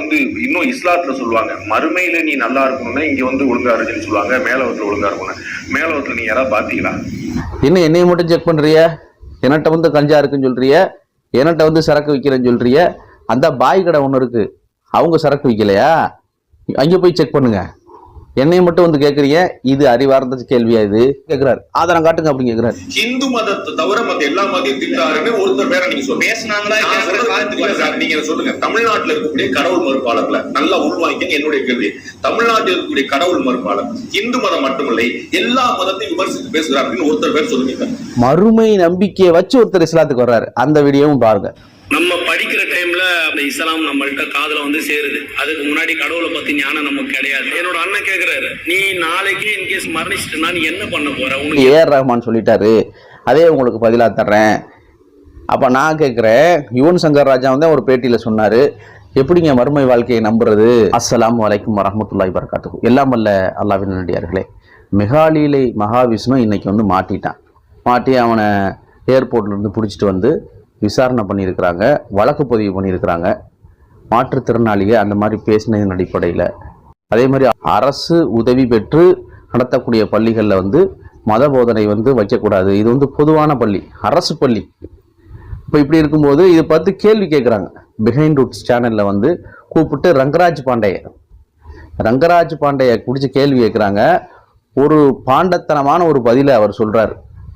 வந்து இன்னும் இஸ்லாத்துல சொல்லுவாங்க மறுமையில நீ நல்லா இருக்கணும்னா இங்க வந்து ஒழுங்கா இருக்குன்னு சொல்லுவாங்க மேலவத்துல ஒழுங்கா இருக்கணும் மேலவத்துல நீ யாராவது பாத்தீங்களா? என்ன என்னைய மட்டும் செக் பண்றிய என்கிட்ட வந்து கஞ்சா இருக்குன்னு சொல்றிய என்கிட்ட வந்து சரக்கு விற்கிறேன்னு சொல்றிய அந்த பாய் கடை ஒன்று இருக்கு. அவங்க சரக்கு விற்கலையா அங்கே போய் செக் பண்ணுங்க. என்னைய மட்டும் வந்து கேட்குறீங்க இது அறிவார்ந்த கேள்வியா இது? கேட்குறாரு ஆதாரம் காட்டுங்க அப்படின்னு கேட்குறாரு ஹிந்து மதத்தை தவிர மத்த எல்லா மதத்தையும் திட்டாருன்னு ஒருத்தர் பேரை நீங்க சொல்லுங்க. பேசுனாங்களா நீங்க சொல்லுங்க. தமிழ்நாட்டுல இருக்கக்கூடிய கடவுள் மறுப்பாளர்ல நல்லா உள்வாங்கிக்க என்னுடைய கேள்வி. தமிழ்நாட்டில் இருக்கக்கூடிய கடவுள் மறுப்பாளர். இந்து மதம் மட்டுமில்லை எல்லா மதத்தையும் விமர்சித்து பேசுகிறார் அப்படின்னு ஒருத்தர் பேர் சொல்லுங்க. மறுமை நம்பிக்கையை வச்சு ஒருத்தர் இஸ்லாத்துக்கு வர்றாரு. அந்த வீடியோவும் பாருங்க. நம்ம படிக்கிற டைம்ல அந்த இஸ்லாம் நம்மள்கிட்ட காதல வந்து சேருது. அதுக்கு முன்னாடி கடவுளை பத்தி ஞானம் நமக்கு கிடையாது. என்னோட அண்ணன் கேக்குறாரு நீ நாளைக்கு இன்கேஸ் மரணிச்சிட்டனா நீ என்ன பண்ண போற? உனக்கு ஏஆர் ரஹ்மான் சொல்லிட்டாரு. அதே உங்களுக்கு பதிலாக தர்றேன். அப்போ நான் கேட்குறேன் யுவன் சங்கர் ராஜா வந்து ஒரு பேட்டியில் சொன்னார் எப்படிங்க மறுமை வாழ்க்கையை நம்புறது? அஸ்லாம் வலைக்கும் வரமத்துல்லாய் வரகாத்துஹு எல்லாம் அல்ல அல்லாவின் நடிகார்களே மெகாலீலை மகாவிஷ்ணு இன்னைக்கு வந்து மாட்டிட்டான். மாட்டி அவனை ஏர்போர்ட்லேருந்து பிடிச்சிட்டு வந்து விசாரணை பண்ணியிருக்கிறாங்க வழக்கு பதிவு பண்ணியிருக்கிறாங்க. மாற்றுத்திறனாளியை அந்த மாதிரி பேசினதன் அடிப்படையில். அதே மாதிரி அரசு உதவி பெற்று நடத்தக்கூடிய பள்ளிகளில் வந்து மத போதனை வந்து வைக்கக்கூடாது. இது வந்து பொதுவான பள்ளி அரசு பள்ளி. இப்போ இப்படி இருக்கும்போது இதை பார்த்து கேள்வி கேட்குறாங்க. பிஹைண்ட் ரூட்ஸ் சேனலில் வந்து கூப்பிட்டு ரங்கராஜ் பாண்டைய. ரங்கராஜ் பாண்டைய பிடிச்சி கேள்வி கேட்குறாங்க. ஒரு பாண்டத்தனமான ஒரு பதிலை அவர் சொல்கிறார்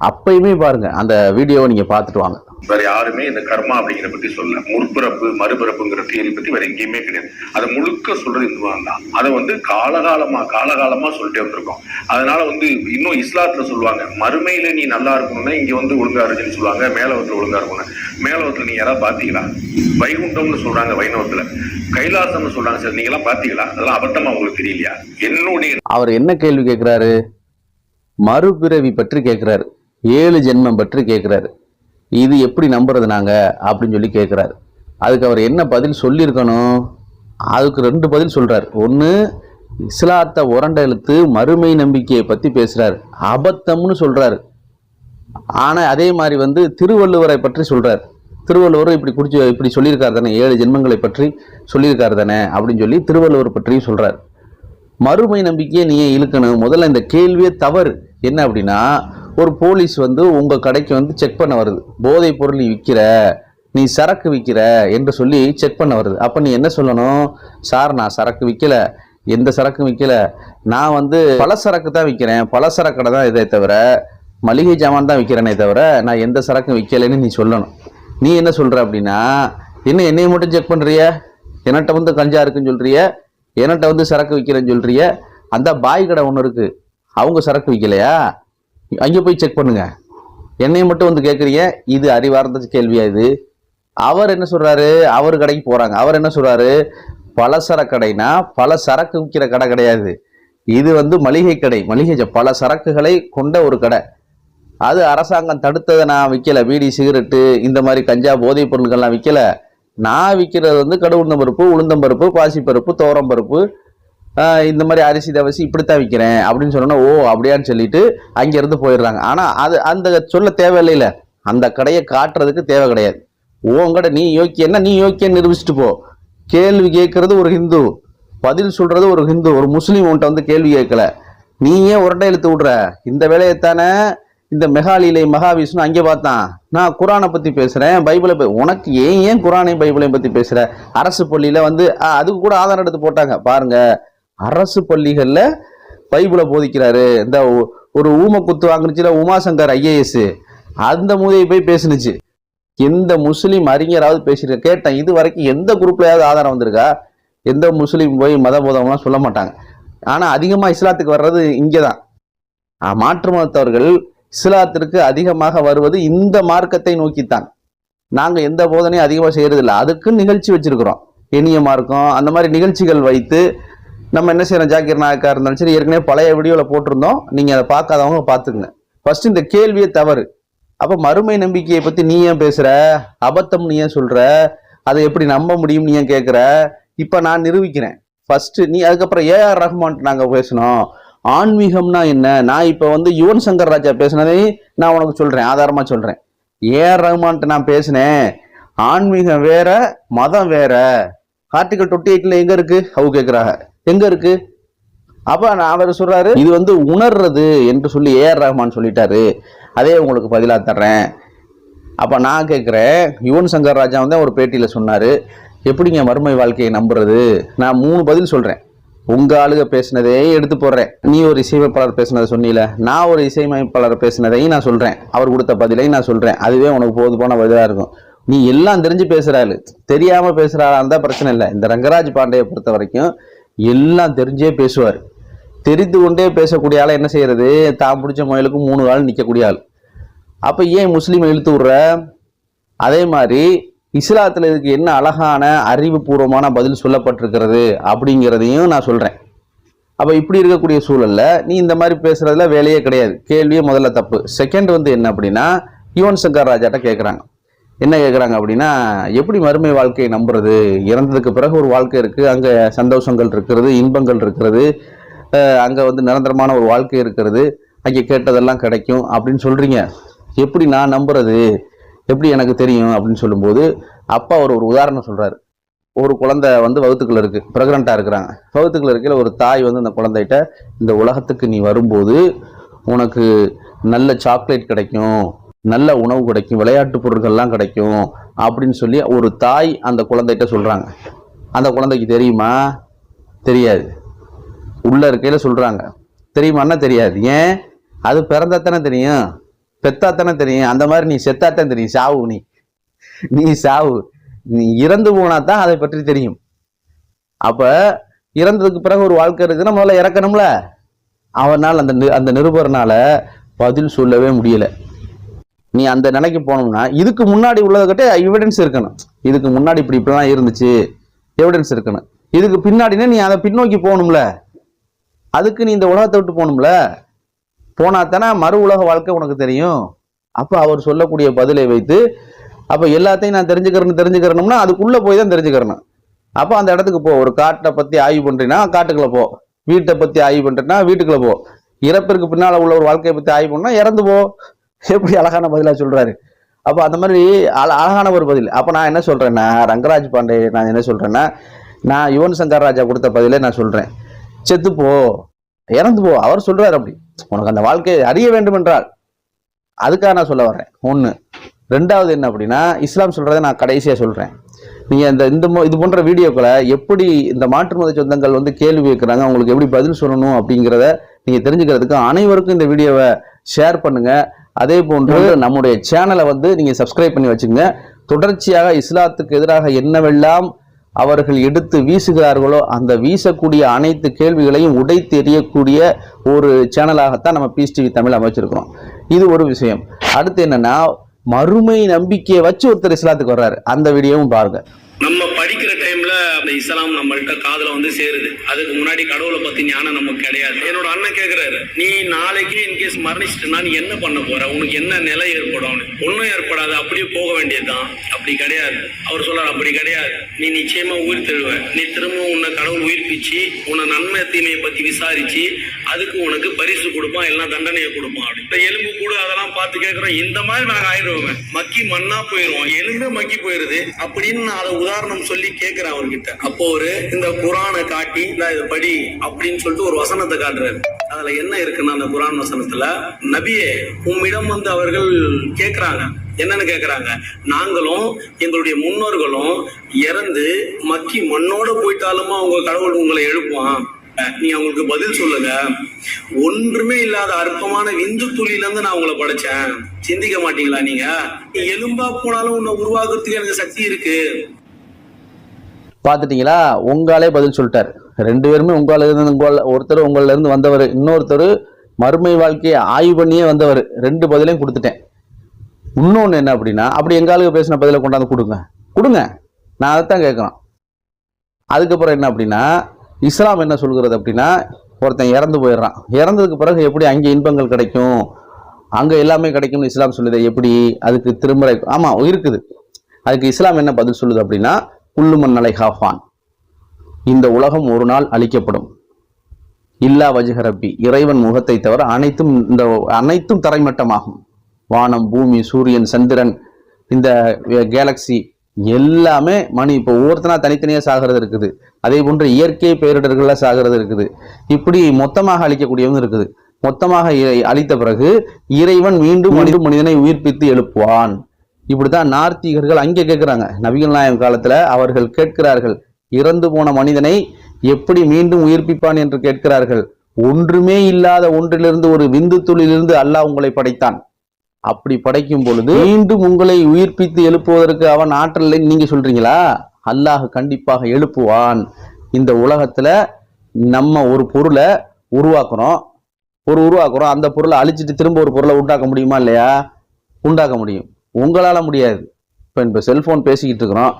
அப்பயுமே பாருங்கள் அந்த வீடியோவை நீங்கள் பார்த்துட்டு வாங்க. வேற யாருமே இந்த கர்மா அப்படிங்கிற பத்தி சொல்ல முற்பிறப்பு மறுபிறப்புங்கிற தியரி பத்தி வேற எங்கேயுமே கிடையாது. அதை முழுக்க சொல்றது இந்துவான் தான். அதை வந்து காலகாலமா காலகாலமா சொல்லிட்டே வந்திருக்கோம். அதனால வந்து இன்னும் இஸ்லாத்துல சொல்லுவாங்க மறுமையில நீ நல்லா இருக்கணும்னா இங்க வந்து ஒழுங்கா இருக்குன்னு சொல்லுவாங்க மேலவத்துல ஒழுங்கா இருக்கணும் மேலவத்துல நீ யாராவது பாத்தீங்களா? வைகுண்டம்னு சொல்றாங்க வைணவத்துல. கைலாசம்னு சொல்றாங்க சார் நீங்க எல்லாம் பாத்தீங்களா? அதெல்லாம் அபத்தமா உங்களுக்கு தெரியலையா? என்னுடைய அவர் என்ன கேள்வி கேட்கிறாரு மறுபிறவி பற்றி கேட்கிறாரு ஏழு ஜென்மம் பற்றி கேட்கிறாரு இது எப்படி நம்புறது நாங்கள் அப்படின்னு சொல்லி கேட்குறாரு அதுக்கு அவர் என்ன பதில் சொல்லியிருக்கணும்? அதுக்கு ரெண்டு பதில் சொல்கிறார் ஒன்று இஸ்லாத்தை உரண்ட இழுத்து மறுமை நம்பிக்கையை பற்றி பேசுகிறார் அபத்தம்னு சொல்கிறாரு ஆனால் அதே மாதிரி வந்து திருவள்ளுவரை பற்றி சொல்கிறார் திருவள்ளுவர் இப்படி குடிச்சு இப்படி சொல்லியிருக்காரு தானே ஏழு ஜென்மங்களை பற்றி சொல்லியிருக்காரு தானே அப்படின்னு சொல்லி திருவள்ளுவர் பற்றியும் சொல்கிறார் மறுமை நம்பிக்கையை நீ இழுக்கணும். முதல்ல இந்த கேள்வியே தவறு. என்ன அப்படின்னா ஒரு போலீஸ் வந்து உங்கள் கடைக்கு வந்து செக் பண்ண வருது. போதைப் பொருள் நீ விற்கிற நீ சரக்கு விற்கிற என்று சொல்லி செக் பண்ண வருது. அப்போ நீ என்ன சொல்லணும்? சார் நான் சரக்கு விற்கல எந்த சரக்கும் விற்கல நான் வந்து பலசரக்கு தான் விற்கிறேன் பல சரக்கடை தான் இதை தவிர மளிகை ஜாமான் தான் விற்கிறேனே தவிர நான் எந்த சரக்கும் விற்கலைன்னு நீ சொல்லணும். நீ என்ன சொல்கிற அப்படின்னா என்ன என்னைய மட்டும் செக் பண்ணுறிய என்னட்ட வந்து கஞ்சா இருக்குன்னு சொல்கிறிய என்னட்ட வந்து சரக்கு விற்கிறேன்னு சொல்கிறிய அந்த பாய் கடை ஒன்று இருக்குது அவங்க சரக்கு விற்கலையா அங்கே போய் செக் பண்ணுங்க. என்னையை மட்டும் வந்து கேட்குறீங்க இது அறிவார்ந்த கேள்வியா இது? அவர் என்ன சொல்றாரு? அவர் கடைக்கு போறாங்க. அவர் என்ன சொல்றாரு? பலசர கடைனா பல சரக்கு விற்கிற கடை கிடையாது. இது வந்து மளிகை கடை. மளிகை பல சரக்குகளை கொண்ட ஒரு கடை. அது அரசாங்கம் தடுத்ததை நான் விற்கல பீடி சிகரெட்டு இந்த மாதிரி கஞ்சா போதைப் பொருட்கள்லாம் விற்கல நான் விற்கிறது வந்து கடுகுண்டம் பருப்பு உளுந்தம்பருப்பு பாசிப்பருப்பு துவரம்பருப்பு இந்த மாதிரி அரிசி தவசி இப்படித்தான் விற்கிறேன் அப்படின்னு சொன்னோன்னா ஓ அப்படியான்னு சொல்லிட்டு அங்கேருந்து போயிடுறாங்க. ஆனால் அது அந்த சொல்ல தேவையில்லையில. அந்த கடையை காட்டுறதுக்கு தேவை கிடையாது. உன் நீ யோக்கியன்னா நீ யோக்கியன்னு நிரூபிச்சுட்டு போ. கேள்வி கேட்கறது ஒரு ஹிந்து. பதில் சொல்றது ஒரு ஹிந்து. ஒரு முஸ்லீம் உன்ட்ட வந்து கேள்வி கேட்கல. நீ ஏன் உரட்டை இழுத்து விடுற? இந்த வேலையை தானே இந்த மெகாலிலை மகாவிஷ்ணு அங்கே பார்த்தான். நான் குரானை பற்றி பேசுகிறேன் பைபிளை உனக்கு ஏன் ஏன் குரானையும் பைபிளையும் பற்றி பேசுகிற அரசு பள்ளியில் வந்து ஆ, அதுக்கு கூட ஆதாரம் எடுத்து போட்டாங்க. பாருங்கள் அரசு பள்ளிகளில் பைபிளை போதிக்கிறாரு. இந்த ஒரு ஊம குத்து வாங்கினுச்சுல உமாசங்கர் ஐஏஎஸ் அந்த மூதையை போய் பேசுனுச்சு. எந்த முஸ்லீம் அறிஞராவது பேசியிருக்க கேட்டேன். இது வரைக்கும் எந்த குரூப்லையாவது ஆதாரம் வந்திருக்கா? எந்த முஸ்லீம் போய் மத போதம்லாம் சொல்ல மாட்டாங்க. ஆனால் அதிகமாக இஸ்லாத்துக்கு வர்றது இங்கே தான் மாற்று மதத்தவர்கள் இஸ்லாத்திற்கு அதிகமாக வருவது இந்த மார்க்கத்தை நோக்கித்தான். நாங்கள் எந்த போதனையும் அதிகமாக செய்கிறதில்ல இல்லை அதுக்கு நிகழ்ச்சி வச்சிருக்கிறோம். இனிய மார்க்கம் அந்த மாதிரி நிகழ்ச்சிகள் வைத்து நம்ம என்ன செய்யறோம்? ஜாக்கிர் நாயக்கா இருந்தாலும் சரி ஏற்கனவே பழைய வீடியோவில் போட்டிருந்தோம். நீங்கள் அதை பார்க்காதவங்க பார்த்துக்குங்க. ஃபர்ஸ்ட் இந்த கேள்வியே தவறு. அப்போ மறுமை நம்பிக்கையை பற்றி நீ ஏன் பேசுகிற அபத்தம் நீ ஏன் சொல்கிற அதை எப்படி நம்ப முடியும் நீ ஏன் கேட்குற இப்போ நான் நிரூபிக்கிறேன். ஃபர்ஸ்ட் நீ அதுக்கப்புறம் ஏஆர் ரஹ்மான் நாங்கள் பேசணும். ஆன்மீகம்னா என்ன? நான் இப்போ வந்து யுவன் சங்கர் ராஜா பேசினதை நான் உனக்கு சொல்கிறேன் ஆதாரமாக சொல்கிறேன் ஏஆர் ரஹ்மான்ட்டு நான் பேசினேன். ஆன்மீகம் வேற மதம் வேற. ஆர்டிகல் டுவெண்ட்டி எயிட்டில் எங்கே இருக்குது அவங்க கேட்குறாங்க எங்க இருக்கு? அப்ப நான் அவர் சொல்றாரு இது வந்து உணர்றது என்று சொல்லி ஏஆர் ரஹ்மான் சொல்லிட்டாரு. அதே உங்களுக்கு பதிலாக தர்றேன். அப்ப நான் கேட்குறேன் யுவன் சங்கர் ராஜா வந்து ஒரு பேட்டியில் சொன்னாரு எப்படிங்க மறுமை வாழ்க்கையை நம்புறது? நான் மூணு பதில் சொல்றேன். உங்க ஆளுக பேசினதே எடுத்து போடுறேன். நீ ஒரு இசையமைப்பாளர் பேசினதை சொன்னீல நான் ஒரு இசையமைப்பாளர் பேசினதையும் நான் சொல்றேன். அவர் கொடுத்த பதிலையும் நான் சொல்றேன். அதுவே உனக்கு போது போன பதிலாக இருக்கும். நீ எல்லாம் தெரிஞ்சு பேசுறாரு தெரியாம பேசுறாரா இருந்தால் பிரச்சனை இல்லை. இந்த ரங்கராஜ் பாண்டையை பொறுத்த வரைக்கும் எல்லாம் தெரிஞ்சே பேசுவார். தெரிந்து கொண்டே பேசக்கூடிய ஆளை என்ன செய்கிறது தான் பிடிச்ச முயலுக்கு மூணு ஆள் நிற்கக்கூடிய ஆள். அப்போ ஏன் முஸ்லீமை இழுத்து விடுற? அதே மாதிரி இஸ்லாத்தில் இதுக்கு என்ன அழகான அறிவுபூர்வமான பதில் சொல்லப்பட்டிருக்கிறது அப்படிங்கிறதையும் நான் சொல்கிறேன் அப்போ இப்படி இருக்கக்கூடிய சூழல்ல நீ இந்த மாதிரி பேசுகிறதுல வேலையே கிடையாது. கேள்வியே முதல்ல தப்பு. செகண்ட் வந்து என்ன அப்படின்னா யுவன் சங்கர் ராஜாட்ட கேட்குறாங்க என்ன கேட்குறாங்க அப்படின்னா எப்படி மறுமை வாழ்க்கையை நம்புறது? இறந்ததுக்கு பிறகு ஒரு வாழ்க்கை இருக்குது அங்கே சந்தோஷங்கள் இருக்கிறது இன்பங்கள் இருக்கிறது அங்கே வந்து நிரந்தரமான ஒரு வாழ்க்கை இருக்கிறது அங்கே கேட்டதெல்லாம் கிடைக்கும் அப்படின்னு சொல்கிறீங்க எப்படி நான் நம்புறது? எப்படி எனக்கு தெரியும் அப்படின்னு சொல்லும்போது அப்பா ஒரு ஒரு உதாரணம் சொல்கிறாரு ஒரு குழந்தை வந்து வகுத்துக்குள்ள இருக்குது ப்ரெக்னெண்ட்டாக இருக்கிறாங்க. வகுத்துக்குள்ள இருக்கையில் ஒரு தாய் வந்து அந்த குழந்தைகிட்ட இந்த உலகத்துக்கு நீ வரும்போது உனக்கு நல்ல சாக்லேட் கிடைக்கும் நல்ல உணவு கிடைக்கும் விளையாட்டு பொருட்கள்லாம் கிடைக்கும் அப்படின்னு சொல்லி ஒரு தாய் அந்த குழந்தைகிட்ட சொல்கிறாங்க அந்த குழந்தைக்கு தெரியுமா? தெரியாது. உள்ளே இருக்கையில் சொல்கிறாங்க தெரியுமான்னா தெரியாது. ஏன்? அது பிறந்தாத்தானே தெரியும். பெத்தாத்தானே தெரியும். அந்த மாதிரி நீ செத்தாத்தான் தெரியும். சாவு நீ. நீ சாவு. நீ இறந்து போனா தான் அதை பற்றி தெரியும். அப்போ இறந்ததுக்கு பிறகு ஒரு வாழ்க்கை இருக்குன்னா முதல்ல இறக்கணும்ல. அவனால் அந்த நி- அந்த நிருபர்னால பதில் சொல்லவே முடியலை. நீ அந்த நிலைக்கு போனோம்னா இதுக்கு முன்னாடி உள்ளதுக்கிட்ட எவிடன்ஸ் இருக்கணும். இதுக்கு முன்னாடி இப்படி இப்படிலாம் இருந்துச்சு. எவிடன்ஸ் இருக்கணும். இதுக்கு பின்னாடினா நீ அதை பின்னோக்கி போகணும்ல. அதுக்கு நீ இந்த உலகத்தை விட்டு போகணும்ல. போனா தானே மறு உலக வாழ்க்கை உனக்கு தெரியும். அப்போ அவர் சொல்லக்கூடிய பதிலை வைத்து அப்போ எல்லாத்தையும் நான் தெரிஞ்சுக்கிறேன்னு தெரிஞ்சுக்கிறணும்னா அதுக்குள்ளே போய் தான் தெரிஞ்சுக்கிறணும் அப்போ அந்த இடத்துக்கு போ. ஒரு காட்டை பற்றி ஆய்வு பண்ணுறீன்னா காட்டுக்குள்ள போ. வீட்டை பற்றி ஆய்வு பண்ணுறேன்னா வீட்டுக்குள்ளே போ. இறப்பிற்கு பின்னால் உள்ள ஒரு வாழ்க்கையை பற்றி ஆய்வு பண்ணால் இறந்து போ. எப்படி அழகான பதிலாக சொல்கிறாரு அப்போ அந்த மாதிரி அழ- அழகான ஒரு பதில். அப்போ நான் என்ன சொல்கிறேன்னா ரங்கராஜ் பாண்டே நான் என்ன சொல்கிறேன்னா நான் யுவன் சங்கர் ராஜா கொடுத்த பதிலே நான் சொல்கிறேன் செத்துப்போ இறந்து போ அவர் சொல்கிறார் அப்படி. உனக்கு அந்த வாழ்க்கையை அறிய வேண்டும் என்றால் அதுக்காக நான் சொல்ல வர்றேன். ஒன்று ரெண்டாவது என்ன அப்படின்னா இஸ்லாம் சொல்கிறத நான் கடைசியாக சொல்கிறேன் நீங்கள் இந்த இந்த இது போன்ற வீடியோக்களை எப்படி இந்த மாற்று மத சொந்தங்கள் வந்து கேள்வி கேட்குறாங்க அவங்களுக்கு எப்படி பதில் சொல்லணும் அப்படிங்கிறத நீங்கள் தெரிஞ்சுக்கிறதுக்கு அனைவருக்கும் இந்த வீடியோவை ஷேர் பண்ணுங்கள் அதே போன்று நம்முடைய சேனலை வந்து நீங்க சப்ஸ்கிரைப் பண்ணி வச்சுங்க தொடர்ச்சியாக இஸ்லாத்துக்கு எதிராக என்னவெல்லாம் அவர்கள் எடுத்து வீசுகிறார்களோ அந்த வீசக்கூடிய அனைத்து கேள்விகளையும் உடைத்து எறியக்கூடிய ஒரு சேனலாகத்தான் நம்ம பீஸ் டிவி தமிழ் அமைச்சிருக்கிறோம். இது ஒரு விஷயம். அடுத்து என்னன்னா மறுமை நம்பிக்கையை வச்சு ஒருத்தர் இஸ்லாத்துக்கு வர்றாரு. அந்த வீடியோவும் பாருங்க. நம்ம படிக்கிற டைம்ல அந்த இஸ்லாம் நம்மள்கிட்ட காதல வந்து சேருது. அதுக்கு முன்னாடி கடவுளை பத்தி ஞானம் நமக்கு கிடையாது. என்னோட அண்ணன் கேக்குறாரு நீ நாளைக்கு இன்கேஸ் மரணிச்சிட்டுனா நீ என்ன பண்ண போற? உனக்கு என்ன நிலை ஏற்படும்? ஒன்றும் ஏற்படாது. அப்படியே போக வேண்டியதுதான். அப்படி கிடையாது. அவர் சொல்றாரு அப்படி கிடையாது. நீ நிச்சயமா உயிர் தெழுவ நீ திரும்ப உன்னை கடவுள் உயிர்ப்பிச்சு உன்னை நன்மை தீமையை பத்தி விசாரிச்சு அதுக்கு உனக்கு பரிசு கொடுப்பான் எல்லாம் தண்டனையை கொடுப்பான். அப்படி. இந்த எலும்பு கூட அதெல்லாம் பார்த்து கேட்கிறோம் இந்த மாதிரி நாங்க ஆயிடுவோம் மக்கி மண்ணா போயிடுவோம் எலும்பே மக்கி போயிருது. அப்படின்னு நான் அதை உதாரணம் சொல்லி கேட்கிறேன் அவர்கிட்ட. அப்போ ஒரு இந்த குரானை காட்டி இந்த இது படி அப்படின்னு சொல்லிட்டு ஒரு வசனத்தை காட்டுறாரு. அதுல என்ன இருக்குன்னா அந்த குரான் வசனத்துல நபியே உம்மிடம் வந்து அவர்கள் கேக்குறாங்க. என்னன்னு கேக்குறாங்க? நாங்களும் எங்களுடைய முன்னோர்களும் இறந்து மக்கி மண்ணோட போயிட்டாலுமா அவங்க கடவுள் உங்களை எழுப்புவான்? நீ அவங்களுக்கு பதில் சொல்லுங்க. ஒன்றுமே இல்லாத அற்பமான விந்து துளில இருந்து நான் உங்களை படைச்சேன். சிந்திக்க மாட்டீங்களா நீங்க? நீ எலும்பா போனாலும் உன்னை உருவாக்குறதுக்கு எனக்கு சக்தி இருக்கு. பார்த்துட்டீங்களா? உங்களாலே பதில் சொல்லிட்டார். ரெண்டு பேருமே உங்களாலேருந்து இருந்து ஒருத்தர் உங்களிலேருந்து இருந்து வந்தவர் இன்னொருத்தர் மறுமை வாழ்க்கையை ஆய்வு பண்ணியே வந்தவர். ரெண்டு பதிலையும் கொடுத்துட்டேன். இன்னொன்று என்ன அப்படின்னா அப்படி எங்காளுக்கு பேசின பதிலை கொண்டாந்து கொடுங்க. கொடுங்க. நான் அதைத்தான் கேட்குறேன். அதுக்கப்புறம் என்ன அப்படின்னா இஸ்லாம் என்ன சொல்கிறது அப்படின்னா ஒருத்தன் இறந்து போயிடுறான். இறந்ததுக்கு பிறகு எப்படி அங்கே இன்பங்கள் கிடைக்கும்? அங்கே எல்லாமே கிடைக்கும்னு இஸ்லாம் சொல்லுது. எப்படி? அதுக்கு திரும்ப ஆமாம் இருக்குது. அதுக்கு இஸ்லாம் என்ன பதில் சொல்லுது அப்படின்னா குல்லுமன் ஹாஃபான். இந்த உலகம் ஒரு நாள் அழிக்கப்படும். இல்லா வஜ்ஹரப்பி இறைவன் முகத்தை தவிர அனைத்தும் இந்த அனைத்தும் தரைமட்டமாகும். வானம் பூமி சூரியன் சந்திரன் இந்த கேலக்சி எல்லாமே மணி இப்போ ஒவ்வொருத்தனா தனித்தனியா சாகிறது இருக்குது. அதே போன்று இயற்கை பேரிடர்கள்ல சாகிறது இருக்குது. இப்படி மொத்தமாக அழிக்கக்கூடியவங்க இருக்குது. மொத்தமாக அழித்த பிறகு இறைவன் மீண்டும் மனித மனிதனை உயிர்ப்பித்து எழுப்புவான். இப்படித்தான் நார்த்திகர்கள் அங்கே கேட்குறாங்க. நபிகள் நாயகம் காலத்தில் அவர்கள் கேட்கிறார்கள் இறந்து போன மனிதனை எப்படி மீண்டும் உயிர்ப்பிப்பான் என்று கேட்கிறார்கள். ஒன்றுமே இல்லாத ஒன்றிலிருந்து ஒரு விந்து துளிலிருந்து அல்லாஹ் உங்களை படைத்தான். அப்படி படைக்கும் பொழுது மீண்டும் உங்களை உயிர்ப்பித்து எழுப்புவதற்கு அவன் ஆற்றல் இல்லைன்னு நீங்க சொல்றீங்களா? அல்லாஹ் கண்டிப்பாக எழுப்புவான். இந்த உலகத்துல நம்ம ஒரு பொருளை உருவாக்குறோம். ஒரு உருவாக்குறோம். அந்த பொருளை அழிச்சிட்டு திரும்ப ஒரு பொருளை உண்டாக்க முடியுமா இல்லையா? உண்டாக்க முடியும். உங்களால் முடியாது. இப்போ இப்போ செல்ஃபோன் பேசிக்கிட்டு இருக்கிறோம்.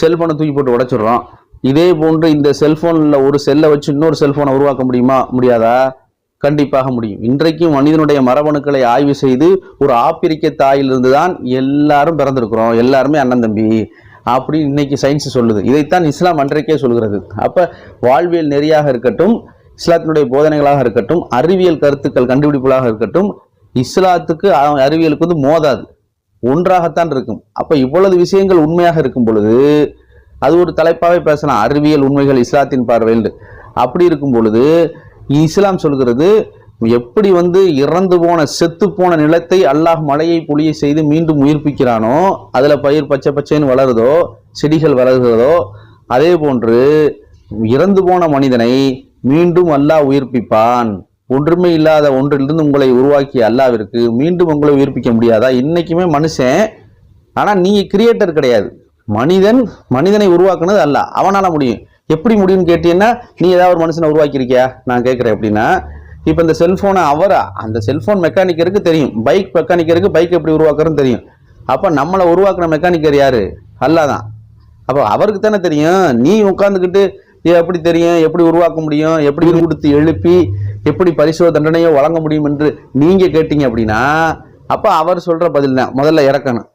செல்ஃபோனை தூக்கி போட்டு உடைச்சிடுறோம். இதே போன்று இந்த செல்ஃபோனில் ஒரு செல்லை வச்சு இன்னொரு செல்ஃபோனை உருவாக்க முடியுமா? முடியாதா? கண்டிப்பாக முடியும். இன்றைக்கும் மனிதனுடைய மரபணுக்களை ஆய்வு செய்து ஒரு ஆப்பிரிக்க தாயிலிருந்து தான் எல்லாரும் பிறந்திருக்கிறோம். எல்லாருமே அண்ணன் தம்பி அப்படின்னு இன்னைக்கு சயின்ஸ் சொல்லுது. இதைத்தான் இஸ்லாம் அன்றைக்கே சொல்கிறது. அப்போ வாழ்வியல் நெறியாக இருக்கட்டும் இஸ்லாத்தினுடைய போதனைகளாக இருக்கட்டும் அறிவியல் கருத்துக்கள் கண்டுபிடிப்புகளாக இருக்கட்டும் இஸ்லாத்துக்கு அறிவியலுக்கு வந்து மோதாது. ஒன்றாகத்தான் இருக்கும். அப்போ இவ்வளவு விஷயங்கள் உண்மையாக இருக்கும் பொழுது அது ஒரு தலைப்பாகவே பேசலாம். அறிவியல் உண்மைகள் இஸ்லாத்தின் பார்வையில். அப்படி இருக்கும் பொழுது இஸ்லாம் சொல்கிறது எப்படி வந்து இறந்து போன செத்து போன நிலத்தை அல்லாஹ் மழையை பொழிய செய்து மீண்டும் உயிர்ப்பிக்கிறானோ அதில் பயிர் பச்சை பச்சைன்னு வளருதோ செடிகள் வளர்கிறதோ அதே போன்று இறந்து போன மனிதனை மீண்டும் அல்லாஹ் உயிர்ப்பிப்பான். ஒன்றுமே இல்லாத ஒன்றிலிருந்து உங்களை உருவாக்கிய அல்லாவிற்கு மீண்டும் உங்களை உயிர்ப்பிக்க முடியாதா? இன்றைக்குமே மனுஷன் ஆனால் நீங்கள் கிரியேட்டர் கிடையாது. மனிதன் மனிதனை உருவாக்குனது அல்ல. அவனால் முடியும். எப்படி முடியும்னு கேட்டீங்கன்னா நீ ஏதாவது ஒரு மனுஷனை உருவாக்கியிருக்கியா? நான் கேட்குறேன் அப்படின்னா இப்போ இந்த செல்ஃபோனை அவரா? அந்த செல்ஃபோன் மெக்கானிக்கருக்கு தெரியும். பைக் மெக்கானிக்கருக்கு பைக் எப்படி உருவாக்குறதுன்னு தெரியும். அப்போ நம்மளை உருவாக்குன மெக்கானிக்கர் யாரு? அல்லாதான். அப்போ அவருக்கு தானே தெரியும். நீ உட்காந்துக்கிட்டு எப்படி தெரியும்? எப்படி உருவாக்க முடியும்? எப்படி கொடுத்து எழுப்பி எப்படி பரிசோ தண்டனையோ வழங்க முடியும் என்று நீங்கள் கேட்டீங்க அப்படின்னா அப்போ அவர் சொல்கிற பதில் தான். முதல்ல இறக்கணும்.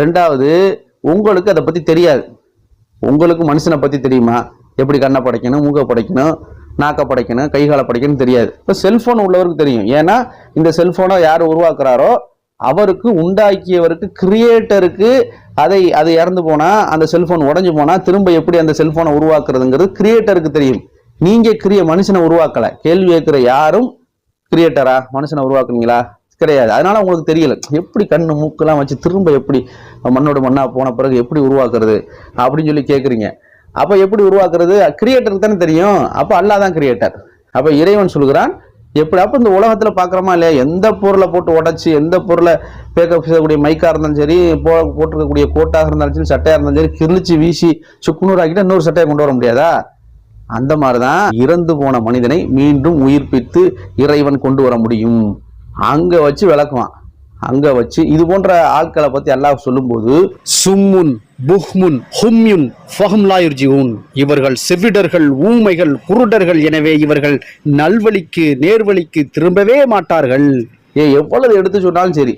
ரெண்டாவது உங்களுக்கு அதை பற்றி தெரியாது. உங்களுக்கு மனுஷனை பற்றி தெரியுமா? எப்படி கண்ணை படைக்கணும் மூக்கை படைக்கணும் நாக்கை படைக்கணும் கைகாலை படைக்கணும் தெரியாது. இப்போ செல்ஃபோன் உள்ளவருக்கு தெரியும். ஏன்னா இந்த செல்ஃபோனை யார் உருவாக்குறாரோ அவருக்கு உண்டாக்கியவருக்கு கிரியேட்டருக்கு அதை அது இறந்து போனால் அந்த செல்ஃபோன் உடஞ்சி போனால் திரும்ப எப்படி அந்த செல்ஃபோனை உருவாக்குறதுங்கிறது கிரியேட்டருக்கு தெரியும். நீங்கள் கிரிய மனுஷனை உருவாக்கலை. கேள்வி கேட்குற யாரும் கிரியேட்டரா மனுஷனை உருவாக்குனீங்களா? கிடையாது. அதனால உங்களுக்கு தெரியல. எப்படி கண்ணு மூக்கெல்லாம் வச்சு திரும்ப எப்படி மண்ணோட மண்ணாக போன பிறகு எப்படி உருவாக்குறது அப்படின்னு சொல்லி கேட்குறீங்க. அப்போ எப்படி உருவாக்குறது? கிரியேட்டருக்கு தானே தெரியும். அப்போ அல்லாஹ் தான் கிரியேட்டர் அப்போ இறைவன் சொல்கிறான் எப்படி இந்த உலகத்தில் பார்க்குறோமா இல்லையா? எந்த பொருளை போட்டு உடச்சி எந்த பொருளை பேக்கப் செய்யக்கூடிய மைக்காக இருந்தாலும் சரி போ போட்டிருக்கக்கூடிய கோட்டாக இருந்தாலும் சரி சட்டையாக இருந்தாலும் சரி கிழிச்சு வீசி சுக்குநூறு ஆக்கிட்டு இன்னொரு சட்டையை கொண்டு வர முடியாதா? அந்த மாதிரி தான் இறந்து போன மனிதனை மீண்டும் உயிர்ப்பித்து இறைவன் கொண்டு வர முடியும். அங்கே வச்சு விளக்குவான். அங்கே வச்சு இது போன்ற ஆட்களை பற்றி அல்லாஹ் சொல்லும்போது சும்முன். புஹ்முன் ஹும்யுன் ஃபஹம் லாயுர்ஜிஊன் இவர்கள் செவிடர்கள் ஊமைகள் குருடர்கள் எனவே இவர்கள் நல்வழிக்கு நேர்வழிக்கு திரும்பவே மாட்டார்கள். ஏ எவ்வளவு எடுத்து சொன்னாலும் சரி.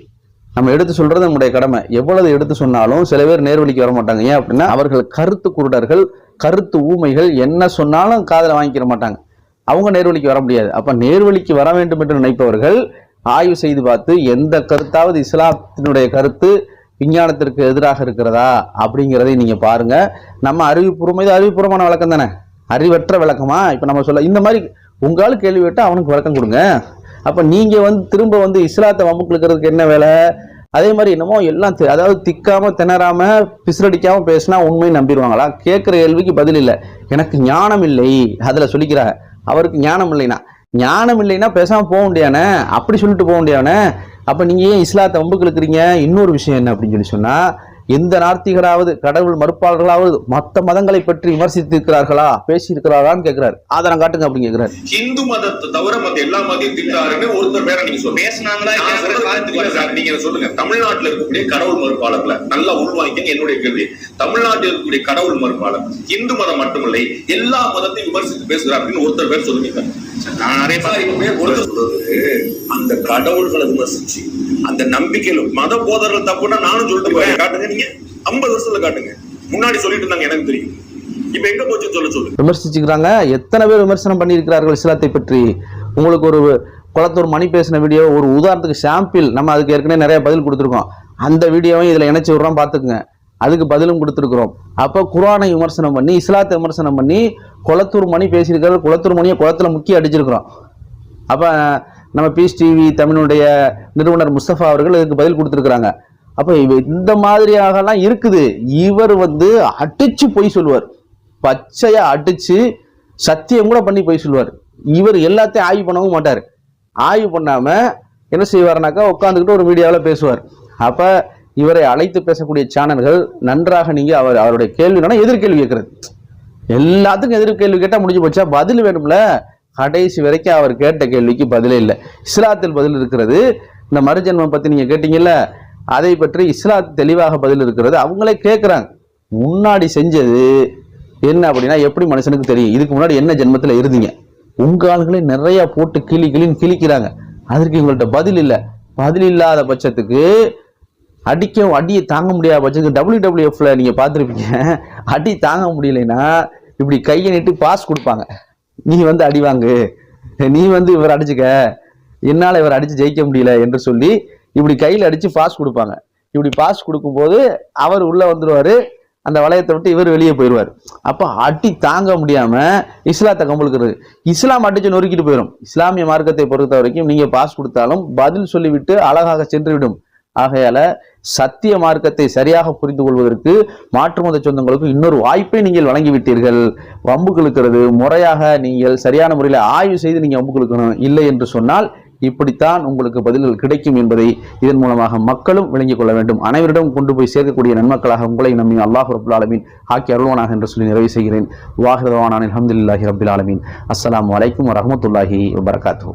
நம்ம எடுத்து சொல்றது நம்முடைய கடமை. எவ்வளவு எடுத்து சொன்னாலும் சில பேர் நேர்வழிக்கு வர மாட்டாங்க. ஏன் அப்படின்னா அவர்கள் கருத்து குருடர்கள் கருத்து ஊமைகள் என்ன சொன்னாலும் காதுல வாங்கிக்கிற மாட்டாங்க. அவங்க நேர்வழிக்கு வர முடியாது. அப்ப நேர்வழிக்கு வர வேண்டும் என்று நினைப்பவர்கள் ஆய்வு செய்து பார்த்து எந்த கருத்தாவது இஸ்லாத்தினுடைய கருத்து விஞ்ஞானத்திற்கு எதிராக இருக்கிறதா அப்படிங்கிறதை நீங்கள் பாருங்கள் நம்ம அறிவுபூர்வம் இது அறிவுபூர்வமான விளக்கம் தானே? அறிவற்ற விளக்கமா இப்போ நம்ம சொல்ல இந்த மாதிரி உங்களால் கேள்வி அவனுக்கு விளக்கம் கொடுங்க. அப்போ நீங்கள் வந்து திரும்ப வந்து இஸ்லாத்தை வம்புக்களுக்கிறதுக்கு என்ன வேலை? அதே மாதிரி என்னமோ எல்லாம் அதாவது திக்காம திணறாம பிசிறடிக்காம பேசினா உண்மையை நம்பிடுவாங்களா? கேட்குற கேள்விக்கு பதில் இல்லை. எனக்கு ஞானம் இல்லை. அதில் சொல்லிக்கிறாங்க அவருக்கு ஞானம் இல்லைனா ஞானம் இல்லைன்னா பேசாம போக முடியானே அப்படி சொல்லிட்டு போக முடியானே அப்ப நீங்க ஏன் இஸ்லாத்தை வம்புக்கு இன்னொரு விஷயம் என்ன அப்படின்னு சொல்லி சொன்னா எந்த நார்த்திகராவது கடவுள் மறுப்பாளர்களாவது மற்ற மதங்களை பற்றி விமர்சித்திருக்கிறார்களா? பேசி இருக்கிறாரான்னு கேட்கிறாரு ஆதாரம் காட்டுங்க அப்படின்னு கேட்கிறாரு இந்து மதத்தை தவிர மத்த எல்லா மதத்தையும் திட்டாருன்னு ஒருத்தர் பேரை நீங்க சொல்லுங்க பேசுனாங்களா நீங்க சொல்லுங்க. தமிழ்நாட்டுல இருக்கக்கூடிய கடவுள் மறுப்பாளர்ல நல்லா உள்வாங்கிக்க என்னுடைய கேள்வி தமிழ்நாட்டில் இருக்கக்கூடிய கடவுள் மறுப்பாளர் இந்து மதம் மட்டுமில்லை எல்லா மதத்தையும் விமர்சித்து பேசுகிறார் அப்படின்னு ஒருத்தர் பேர் சொல்லுங்க நான் நிறைய அந்த கடவுள்களை விமர்சிச்சு அந்த நம்பிக்கையில மத போதர்கள் தப்புன்னா நானும் சொல்லிட்டு போறேன் காட்டுங்க நீங்க. ஐம்பது வருஷத்துல காட்டுங்க. முன்னாடி சொல்லிட்டு இருந்தாங்க எனக்கு தெரியும். இப்ப எங்க போச்சுன்னு சொல்ல சொல்லுங்க விமர்சிச்சுக்கிறாங்க. எத்தனை பேர் விமர்சனம் பண்ணியிருக்கிறார்கள் இஸ்லாத்தை பற்றி? உங்களுக்கு ஒரு குளத்தூர் மணி பேசின வீடியோ ஒரு உதாரணத்துக்கு சாம்பிள் நம்ம அதுக்கு ஏற்கனவே நிறைய பதில் கொடுத்துருக்கோம். அந்த வீடியோவையும் இதில் இணைச்சு விடுறோம் பார்த்துக்குங்க. அதுக்கு பதிலும் கொடுத்துருக்குறோம். அப்போ குரானை விமர்சனம் பண்ணி இஸ்லாத்தை விமர்சனம் பண்ணி குளத்தூர் மணி பேசியிருக்கிறார். குளத்தூர் மணியை குளத்தில் முக்கிய அடிச்சிருக்கிறோம். அப்போ நம்ம பீஸ் டிவி தமிழுடைய நிறுவனர் முஸ்தபா அவர்கள் இதுக்கு பதில் கொடுத்துருக்குறாங்க. அப்போ இவ இந்த மாதிரியாகலாம் இருக்குது. இவர் வந்து அடித்து பொய் சொல்லுவார். பச்சையாக அடித்து சத்தியம் கூட பண்ணி பொய் சொல்லுவார். இவர் எல்லாத்தையும் ஆய்வு பண்ணவும் மாட்டார். ஆய்வு பண்ணாமல் என்ன செய்வார்னாக்கா உட்காந்துக்கிட்டு ஒரு மீடியாவில் பேசுவார். அப்போ இவரை அழைத்து பேசக்கூடிய சேனல்கள் நன்றாக நீங்கள் அவர் அவருடைய கேள்வினா எதிர்கேள்வி கேட்கறது. எல்லாத்துக்கும் எதிர்கேள்வி கேட்டால் முடிஞ்சு போச்சா? பதில் வேணும்ல? கடைசி வரைக்கும் அவர் கேட்ட கேள்விக்கு பதிலே இல்லை. இஸ்லாத்தில் பதில் இருக்கிறது. இந்த மறுஜென்மம் பற்றி நீங்கள் கேட்டீங்கல்ல அதை பற்றி இஸ்லாத் தெளிவாக பதில் இருக்கிறது. அவங்களே கேட்குறாங்க முன்னாடி செஞ்சது என்ன அப்படின்னா எப்படி மனுஷனுக்கு தெரியும்? இதுக்கு முன்னாடி என்ன ஜென்மத்தில் இருந்தீங்க? உங்கள் ஆளுங்களே நிறையா போட்டு கிளி கிளின்னு கிழிக்கிறாங்க. அதற்கு இவங்கள்ட்ட பதில் இல்லை. பதில் இல்லாத பட்சத்துக்கு அடிக்க அடியை தாங்க முடியாத பட்சத்துக்கு டபிள்யூ டபிள்யூஎஃப்ல நீங்கள் பார்த்துருப்பீங்க. அடி தாங்க முடியலைன்னா இப்படி கையை நிட்டு பாஸ் கொடுப்பாங்க. நீ வந்து அடி வாங்கு. நீ வந்து இவர் அடிச்சுக்க. என்னால் இவர் அடித்து ஜெயிக்க முடியல என்று சொல்லி இப்படி கையில் அடித்து பாஸ் கொடுப்பாங்க. இப்படி பாஸ் கொடுக்கும்போது அவர் உள்ளே வந்துடுவார் அந்த வளையத்தை விட்டு இவர் வெளியே போயிடுவார் அப்போ அடி தாங்க முடியாமல் இஸ்லாத்தை கம்பளுக்கிறது இஸ்லாம் அடிச்சு நொறுக்கிட்டு போயிடும் இஸ்லாமிய மார்க்கத்தை பொறுத்த வரைக்கும் நீங்கள் பாஸ் கொடுத்தாலும் பதில் சொல்லிவிட்டு அழகாக சென்று விடும் சத்திய மார்க்கத்தை சரியாக புரிந்து கொள்வதற்கு மாற்று மத சொந்தங்களுக்கு இன்னொரு வாய்ப்பை நீங்கள் வழங்கிவிட்டீர்கள். வம்பு இழுக்கிறது முறையாக நீங்கள் சரியான முறையில் ஆய்வு செய்து நீங்கள் வம்பு இழுக்கணும் இல்லை என்று சொன்னால் இப்படித்தான் உங்களுக்கு பதில்கள் கிடைக்கும் என்பதை இதன் மூலமாக மக்களும் விளங்கிக் கொள்ள வேண்டும். அனைவரிடம் கொண்டு போய் சேர்க்கக்கூடிய நன்மக்களாக உங்களை நம்பி அல்லாஹ் ரபுல் ஆலமீன் ஆக்கி அருள்வானாக என்று சொல்லி நிறைவு செய்கிறேன். வாஹிரவானான் அலமதுல்லாஹி ரபுல் ஆலமீன். அஸ்லாம் வலைக்கம் வரமத்துல்லாஹி வபரகாத்துஹு.